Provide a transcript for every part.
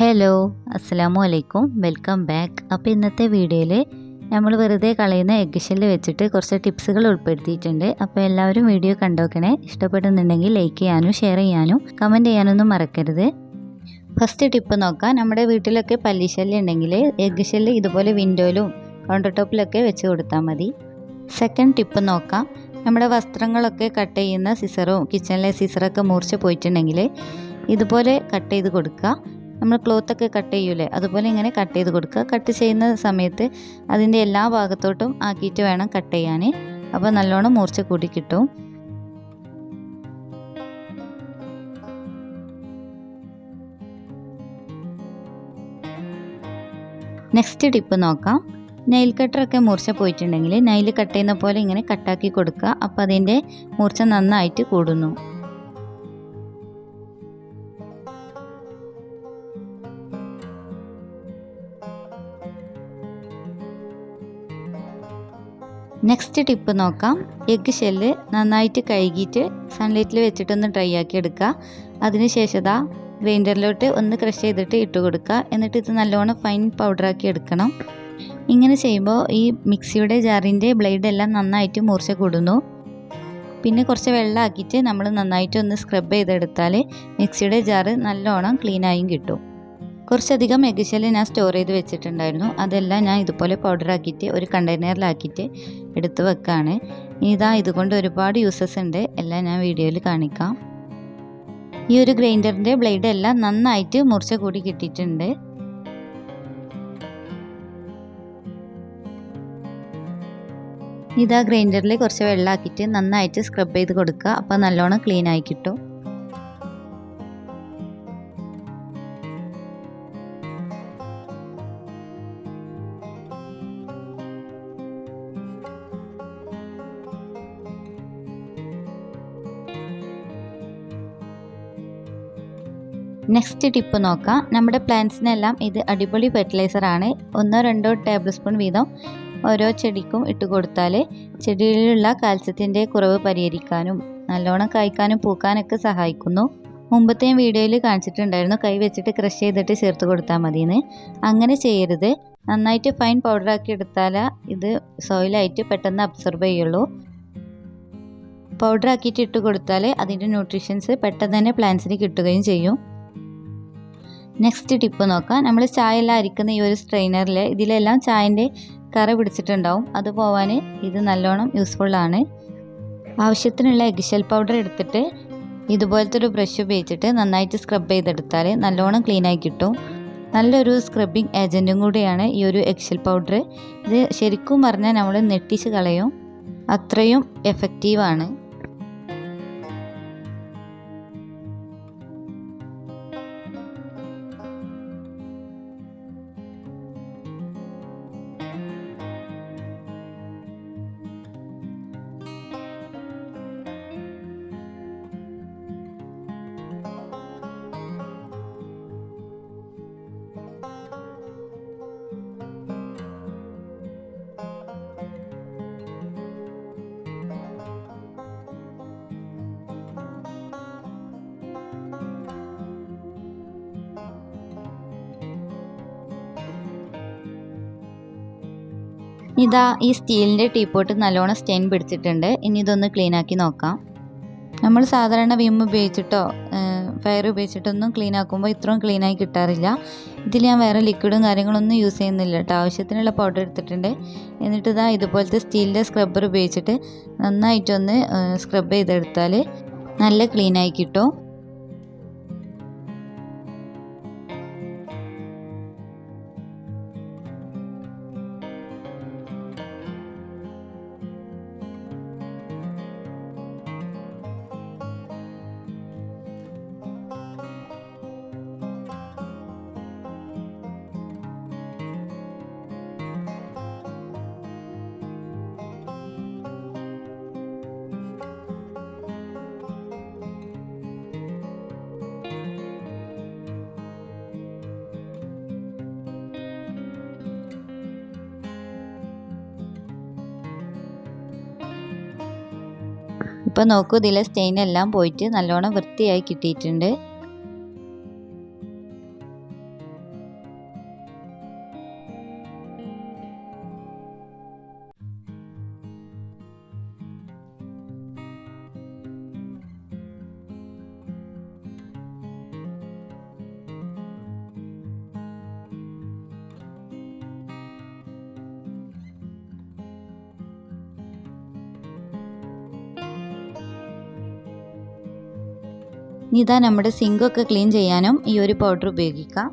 Hello അസ്സാമു അലൈക്കും. Welcome back അപ്പോൾ ഇന്നത്തെ വീഡിയോയിൽ നമ്മൾ വെറുതെ കളയുന്ന എഗ് ഷെല്ല് വെച്ചിട്ട് കുറച്ച് ടിപ്സുകൾ ഉൾപ്പെടുത്തിയിട്ടുണ്ട്. അപ്പോൾ എല്ലാവരും വീഡിയോ കണ്ടോക്കണേ. ഇഷ്ടപ്പെടുന്നുണ്ടെങ്കിൽ ലൈക്ക് ചെയ്യാനും ഷെയർ ചെയ്യാനും കമന്റ് ചെയ്യാനൊന്നും മറക്കരുത്. ഫസ്റ്റ് ടിപ്പ് നോക്കാം. നമ്മുടെ വീട്ടിലൊക്കെ പല്ലിശല്യം ഉണ്ടെങ്കിൽ എഗ് ഷെല്ല് ഇതുപോലെ വിൻഡോയിലും കൗണ്ടർ ടോപ്പിലൊക്കെ വെച്ച് കൊടുത്താൽ മതി. സെക്കൻഡ് ടിപ്പ് നോക്കാം. നമ്മുടെ വസ്ത്രങ്ങളൊക്കെ കട്ട് ചെയ്യുന്ന സിസറും കിച്ചണിലെ സിസറൊക്കെ മുറിച്ച് പോയിട്ടുണ്ടെങ്കിൽ ഇതുപോലെ കട്ട് ചെയ്ത് കൊടുക്കുക നമ്മൾ ക്ലോത്തൊക്കെ കട്ട് ചെയ്യൂലേ? അതുപോലെ ഇങ്ങനെ കട്ട് ചെയ്ത് കൊടുക്കുക. കട്ട് ചെയ്യുന്ന സമയത്ത് അതിന്റെ എല്ലാ ഭാഗത്തോട്ടും ആക്കിയിട്ട് വേണം കട്ട് ചെയ്യാൻ. അപ്പോൾ നല്ലോണം മൂർച്ച കൂടി കിട്ടും. നെക്സ്റ്റ് ടിപ്പ് നോക്കാം. നെയിൽ കട്ടറൊക്കെ മൂർച്ച പോയിട്ടുണ്ടെങ്കിൽ നെയിൽ കട്ട് ചെയ്യുന്ന പോലെ ഇങ്ങനെ കട്ടാക്കി കൊടുക്കുക. അപ്പോൾ അതിന്റെ മൂർച്ച നന്നായിട്ട് കൂടുന്നു. നെക്സ്റ്റ് ടിപ്പ് നോക്കാം. എഗ്ഗ് ഷെല്ല് നന്നായിട്ട് കഴുകിയിട്ട് സൺലൈറ്റിൽ വെച്ചിട്ടൊന്ന് ഡ്രൈ ആക്കി എടുക്കുക. അതിനുശേഷം ഇതാ ഗ്രൈൻഡറിലോട്ട് ഒന്ന് ക്രഷ് ചെയ്തിട്ട് ഇട്ട് കൊടുക്കുക. എന്നിട്ട് ഇത് നല്ലോണം ഫൈൻ പൗഡറാക്കി എടുക്കണം. ഇങ്ങനെ ചെയ്യുമ്പോൾ ഈ മിക്സിയുടെ ജാറിന്റെ ബ്ലേഡ് എല്ലാം നന്നായിട്ട് മൂർച്ച കൂടുന്നു. പിന്നെ കുറച്ച് വെള്ളമാക്കിയിട്ട് നമ്മൾ നന്നായിട്ട് ഒന്ന് സ്ക്രബ് ചെയ്തെടുത്താൽ മിക്സിയുടെ ജാറ് നല്ലോണം ക്ലീനായും കിട്ടും. കുറച്ചധികം എഗ്ഗിശൽ ഞാൻ സ്റ്റോർ ചെയ്ത് വെച്ചിട്ടുണ്ടായിരുന്നു. അതെല്ലാം ഞാൻ ഇതുപോലെ പൗഡറാക്കിയിട്ട് ഒരു കണ്ടെയ്നറിലാക്കിയിട്ട് എടുത്ത് വെക്കാണ്. ഇതാ ഇതുകൊണ്ട് ഒരുപാട് യൂസസ് ഉണ്ട്. എല്ലാം ഞാൻ വീഡിയോയിൽ കാണിക്കാം. ഈ ഒരു ഗ്രൈൻഡറിന്റെ ബ്ലേഡ് എല്ലാം നന്നായിട്ട് മുറിച്ച കൂടി കിട്ടിയിട്ടുണ്ട്. ഇതാ ഗ്രൈൻഡറിൽ കുറച്ച് വെള്ളമാക്കിയിട്ട് നന്നായിട്ട് സ്ക്രബ് ചെയ്ത് കൊടുക്കുക. അപ്പോൾ നല്ലോണം ക്ലീൻ ആയി കിട്ടും. നെക്സ്റ്റ് ടിപ്പ് നോക്കാം. നമ്മുടെ പ്ലാന്റ്സിനെല്ലാം ഇത് അടിപൊളി ഫെർട്ടിലൈസറാണ് ഒന്നോ രണ്ടോ ടേബിൾ സ്പൂൺ വീതം ഓരോ ചെടിക്കും ഇട്ട് കൊടുത്താൽ ചെടിയിലുള്ള കാൽസ്യത്തിന്റെ കുറവ് പരിഹരിക്കാനും നല്ലോണം കായ്ക്കാനും പൂക്കാനൊക്കെ സഹായിക്കുന്നു. മുമ്പത്തെയും വീഡിയോയിൽ കാണിച്ചിട്ടുണ്ടായിരുന്നു. കൈ വെച്ചിട്ട് ക്രഷ് ചെയ്തിട്ട് ചേർത്ത് കൊടുത്താൽ മതിയെന്ന്. അങ്ങനെ ചെയ്യരുത്. നന്നായിട്ട് ഫൈൻ പൗഡറാക്കി എടുത്താൽ ഇത് സോയിലായിട്ട് പെട്ടെന്ന് അബ്സർവ് ചെയ്യുള്ളൂ. പൗഡറാക്കിയിട്ട് ഇട്ട് കൊടുത്താൽ അതിന്റെ ന്യൂട്രീഷൻസ് പെട്ടെന്ന് തന്നെ പ്ലാന്റ്സിന് കിട്ടുകയും ചെയ്യും. നെക്സ്റ്റ് ടിപ്പ് നോക്കാം. നമ്മൾ ചായ എല്ലാം അരിക്കുന്ന ഈ ഒരു സ്ട്രെയിനറിൽ ഇതിലെല്ലാം ചായന്റെ കറ പിടിച്ചിട്ടുണ്ടാവും. അത് പോവാൻ ഇത് നല്ലോണം യൂസ്ഫുള്ളാണ് ആവശ്യത്തിനുള്ള എഗ്ഷെൽ പൗഡർ എടുത്തിട്ട് ഇതുപോലത്തെ ഒരു ബ്രഷ് ഉപയോഗിച്ചിട്ട് നന്നായിട്ട് സ്ക്രബ് ചെയ്തെടുത്താൽ നല്ലോണം ക്ലീനായി കിട്ടും. നല്ലൊരു സ്ക്രബിങ് ഏജന്റും കൂടിയാണ് ഈ ഒരു എക്സൽ പൗഡർ ഇത് ശരിക്കും പറഞ്ഞാൽ നമ്മൾ നെട്ടിച്ച് കളയും. അത്രയും എഫക്റ്റീവാണ് ഇതാ ഈ സ്റ്റീലിന്റെ ടീപ്പോട്ട് നല്ലോണം സ്റ്റെയിൻ പിടിച്ചിട്ടുണ്ട്. ഇനി ഇതൊന്ന് ക്ലീൻ ആക്കി നോക്കാം. നമ്മൾ സാധാരണ വിം ഉപയോഗിച്ചിട്ടോ ഫയർ ഉപയോഗിച്ചിട്ടൊന്നും ക്ലീൻ ആക്കുമ്പോൾ ഇത്രയും ക്ലീൻ ആയി കിട്ടാറില്ല. ഇതിൽ ഞാൻ വേറെ ലിക്വിഡും കാര്യങ്ങളൊന്നും യൂസ് ചെയ്യുന്നില്ല കേട്ടോ. ആവശ്യത്തിനുള്ള പൗഡർ എടുത്തിട്ടുണ്ട്. എന്നിട്ട് ഇതാ ഇതുപോലത്തെ സ്റ്റീലിന്റെ സ്ക്രബ്ബർ ഉപയോഗിച്ചിട്ട് നന്നായിട്ടൊന്ന് സ്ക്രബ് ചെയ്തെടുത്താൽ നല്ല ക്ലീൻ ആയി കിട്ടും. ഇപ്പോൾ നോക്കൂ ഇതിലെ സ്റ്റെയിൻ എല്ലാം പോയിട്ട് നല്ലോണം വൃത്തിയായി കിട്ടിയിട്ടുണ്ട്. ഇനി ഇതാ നമ്മുടെ സിങ്കൊക്കെ ക്ലീൻ ചെയ്യാനും ഈ ഒരു പൗഡർ ഉപയോഗിക്കാം.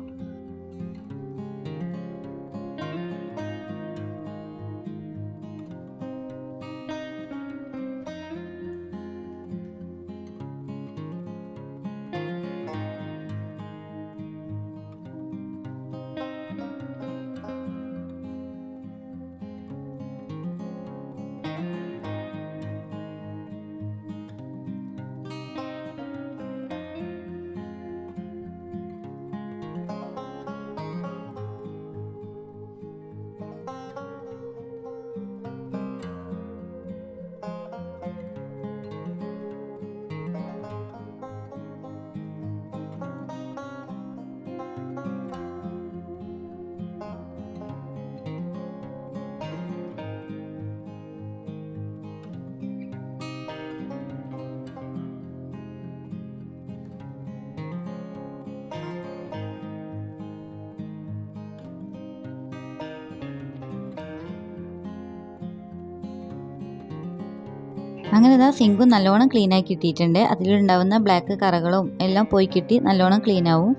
അങ്ങനെ ഇതാ സിങ്കും നല്ലോണം ക്ലീൻ ആക്കി കിട്ടിയിട്ടുണ്ട്. അതിലുണ്ടാവുന്ന ബ്ലാക്ക് കറകളും എല്ലാം പോയി കിട്ടി നല്ലോണം ക്ലീൻ ആവും.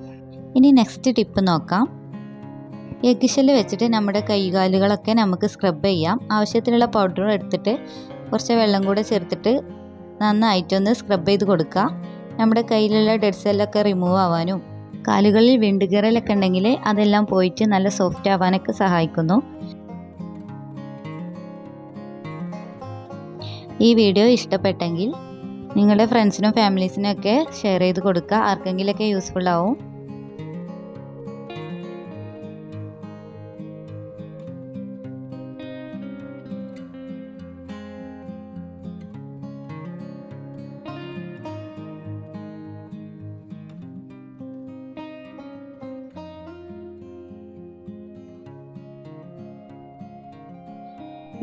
ഇനി നെക്സ്റ്റ് ടിപ്പ് നോക്കാം. എഗ് ഷെല്ല് വെച്ചിട്ട് നമ്മുടെ കൈകാലുകളൊക്കെ നമുക്ക് സ്ക്രബ് ചെയ്യാം. ആവശ്യത്തിലുള്ള പൗഡർ എടുത്തിട്ട് കുറച്ച് വെള്ളം കൂടെ ചേർത്തിട്ട് നന്നായിട്ടൊന്ന് സ്ക്രബ് ചെയ്ത് കൊടുക്കുക. നമ്മുടെ കയ്യിലുള്ള ഡെഡ് സെല്ലൊക്കെ റിമൂവ് ആവാനും കാലുകളിൽ വിണ്ടുകീറലൊക്കെ ഉണ്ടെങ്കിൽ അതെല്ലാം പോയിട്ട് നല്ല സോഫ്റ്റ് ആവാനൊക്കെ സഹായിക്കുന്നു. ഈ വീഡിയോ ഇഷ്ടപ്പെട്ടെങ്കിൽ നിങ്ങളുടെ ഫ്രണ്ട്സിനും ഫാമിലീസിനും ഒക്കെ ഷെയർ ചെയ്ത് കൊടുക്കുക. ആർക്കെങ്കിലൊക്കെ യൂസ്ഫുൾ ആവും.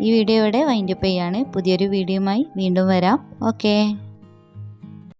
ഈ വീഡിയോ ഇവിടെ വൈൻഡപ്പ് ചെയ്യാണ്. പുതിയൊരു വീഡിയോയുമായി വീണ്ടും വരാം. ഓക്കേ